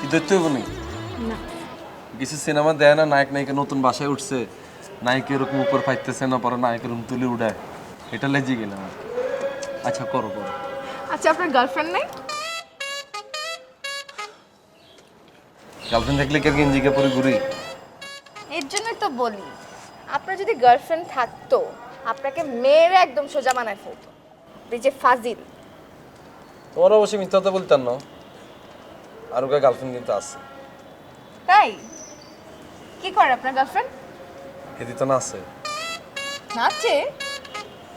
কি দেখতে হবে নি। কিছু সিনেমা দেয় না নায়ক নায়িকা নতুন বাসায় উঠছে। নায়ক এরকম উপর পাইতেছে না পরে নায়ক এরকম তুলে উঠায়। এটা লেজি গেলাম আচ্ছা করো করো। আচ্ছা আপনার গার্লফ্রেন্ড নেই? গার্লফ্রেন্ড থাকলে কে গেঞ্জিকে পরে ঘুরি? এর জন্যই তো বলি আপনার যদি গার্লফ্রেন্ড থাকতো আপনাকে মেয়েরা একদম সোজা বানায় ফেলতো। এই যে ফাজিল। তোমার অবশ্যই মিথ্যা কথা বলতেন না। আর ওকে গার্লফ্রেন্ড কিন্তু আছে। তাই? কি করে আপনার গার্লফ্রেন্ড এদি তো না আছে নাচে?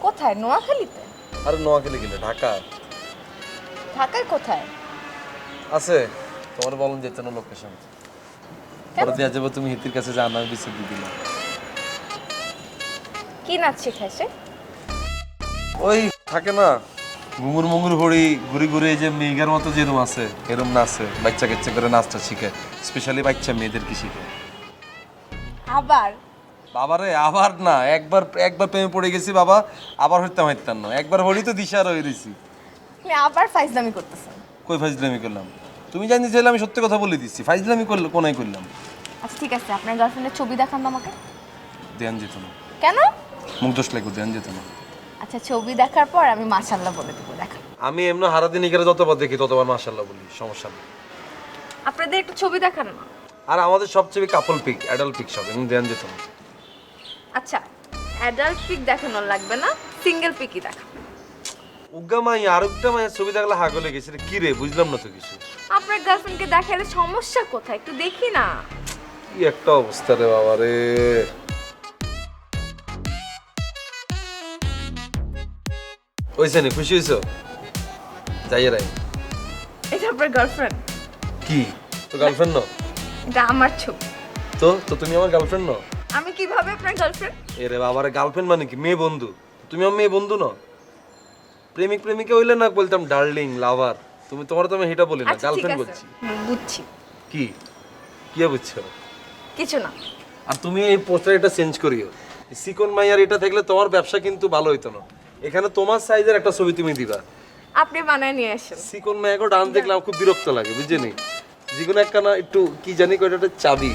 কোথায়? নোয়াখালীতে? আরে নোয়াখালী গেলে ঢাকা। ঢাকায় কোথায়? আছে। তোমার বলুন যেত না লোকেশন পরে দেওয়া যাবে তুমি হিতির কাছে জানা বিসি দিয়ে কি নাচ শেখাইছে ওই থাকে না। মুঙ্গুর মুঙ্গুর হড়ি ঘুরে ঘুরে এই যে মেঘের মতো যেরম আছে এরম নাচে বাচ্চা কাচ্চা করে নাচটা শিখে স্পেশালি বাচ্চা মেয়েদেরকে শিখে। আবার? বাবারে আবার না একবার একবার প্রেমে পড়ে গেছি বাবা আবার হইতাম হইতাম না। একবার হলি তো দিশার হয়ে আপনি আবার ফাইজলামি করতেছেন কই ফাইজলামি করলাম? তুমি জানি চাইলে আমি সত্যি কথা বলে দিচ্ছি ফাইজলামি করলে কোনাই করলাম? আচ্ছা ঠিক আছে আপনার গার্লফ্রেন্ডের ছবি দেখান তো আমাকে। ধ্যান যেত না। কেন? মুখ দোষ লাগবে দেন যেত না। আচ্ছা ছবি দেখার পর আমি মাশাল্লাহ বলে দেবো দেখান আমি এমনি হারাদিন এখানে যতবার দেখি ততবার মাশাল্লাহ বলি সমস্যা নেই। আপনাদের একটু ছবি দেখান না? আর আমাদের সবচেয়ে কাপল পিক অ্যাডাল্ট পিক সব এমনি ধ্যান যেত না আচ্ছা অ্যাডাল্ট পিক দেখানোর লাগবে না সিঙ্গেল পিকই দেখা উগ্গা মাই আর একটা মায়ের ছবি দেখলে হাগলে গেছে রে, কি রে বুঝলাম না তো কিছু। আপনার গার্লফ্রেন্ডকে দেখালে সমস্যা কোথায়? একটু দেখি না। কি একটা অবস্থা রে বাবা রে নি খুশি হয়েছো? যাই রাই এটা আপনার গার্লফ্রেন্ড কি? তো গার্লফ্রেন্ড ন? এটা আমার ছবি। তো তো তুমি আমার গার্লফ্রেন্ড ন? আমি কীভাবে আপনার গার্লফ্রেন্ড এ রে বাবার গার্লফ্রেন্ড মানে কি? মেয়ে বন্ধু। তুমি আমার মেয়ে বন্ধু ন? প্রেমিক প্রেমিকা হইলে না বলতাম ডার্লিং লাভার তুমি তোমার তো আমি এটা বলি না আচ্ছা গার্লফ্রেন্ড আছে। বলছি। বুঝছি। কি? কি বুঝছ? কিছু না। আর তুমি এই পোস্টার এটা চেঞ্জ করিও। সিকন মাইয়ার এটা থাকলে তোমার ব্যবসা কিন্তু ভালো হইতো না? এখানে তোমার সাইজের একটা ছবি তুমি দিবা। আপনি বানায় নিয়ে আসেন। সিকন মাইয়াকে ডান দেখলাম খুব বিরক্ত লাগে বুঝছে নি? যেগুলো একখানা একটু কি জানি কয়টা একটা চাবি।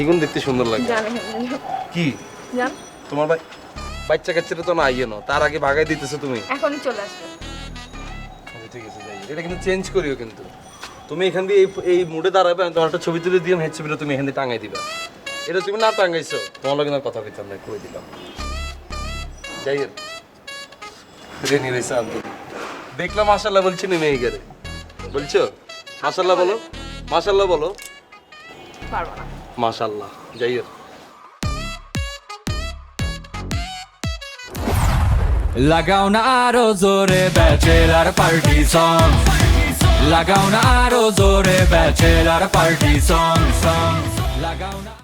এগুলো দেখতে সুন্দর লাগে। কি? তোমার ভাই বাচ্চা কাচ্চাটা তো না আইয়ে না। তার আগে ভাগাই দিতেছো তুমি। এখনই চলে আসবে। আচ্ছা ঠিক আছে যাই এটা কিন্তু চেঞ্জ করিও কিন্তু। তুমি এখান দিয়ে এই এই মুডে দাঁড়াবে আমি তোমার একটা ছবি তুলে দিলাম হেড ছবিটা তুমি এখান দিয়ে টাঙাই দিবা। এটা তুমি না টাঙাইছো তোমার লগে না কথা কইতাম না কই দিলাম। যাই। রেনি রয়েছে আব্দুল দেখলাম মাশাল্লাহ বলছি নি মেয়ে গেলে বলছো? মাশাল্লাহ বলো। মাশাল্লাহ বলো। পারব না। যাই হোক। লাগাও না আরও জোরে ব্যাচেলার পার্টি সং। লাগাও না আরও জোরে ব্যাচেলার পার্টি সং সং। লাগাও না